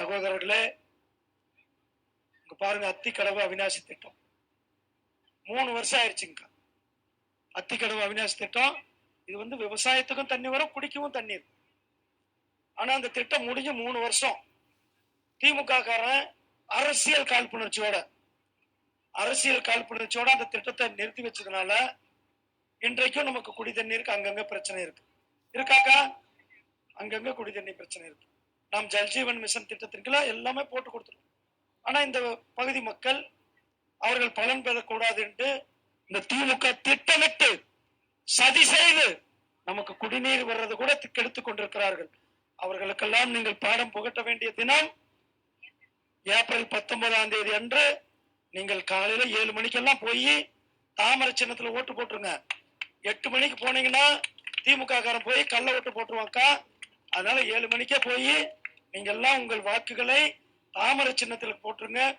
சகோதரர்களே இங்க பாருங்க அத்திக்கடவு அவிநாசி திட்டம். மூணு வருஷம் ஆயிடுச்சுங்க அத்திக்கடவு அவிநாசி திட்டம் இது வந்து விவசாயத்துக்கும் தண்ணி வரும் குடிக்கவும் தண்ணி இருக்கும் ஆனா அந்த திட்டம் முடிஞ்சு மூணு வருஷம். திமுக காரன் அரசியல் காழ்ப்புணர்ச்சியோட அரசியல் காழ்ப்புணர்ச்சியோட அந்த திட்டத்தை நிறுத்தி வச்சதுனால இன்றைக்கும் நமக்கு குடி தண்ணீருக்கு அங்கங்க பிரச்சனை இருக்கு. இருக்காக்கா அங்கங்க குடி தண்ணி பிரச்சனை இருக்கு. நாம் ஜல்ஜீவன் மிஷன் திட்டத்தின் எல்லாமே போட்டு கொடுத்துருவோம் ஆனால் இந்த பகுதி மக்கள் அவர்கள் பலன் பெறக்கூடாது என்று இந்த திமுக திட்டமிட்டு சதி செய்து நமக்கு குடிநீர் வர்றது கூட கெடுத்து கொண்டிருக்கிறார்கள். அவர்களுக்கெல்லாம் நீங்கள் பாடம் புகட்ட வேண்டிய தினம் ஏப்ரல் பத்தொன்பதாம் தேதி அன்று நீங்கள் காலையில ஏழு மணிக்கெல்லாம் போய் தாமரை சின்னத்துல ஓட்டு போட்டுருங்க. எட்டு மணிக்கு போனீங்கன்னா திமுக காரன் போய் கள்ள ஓட்டு போட்டுருவாக்கா அதனால ஏழு மணிக்கே போய் நீங்க எல்லாம் உங்கள் வாக்குகளை தாமரை சின்னத்தில் போட்டுருங்க.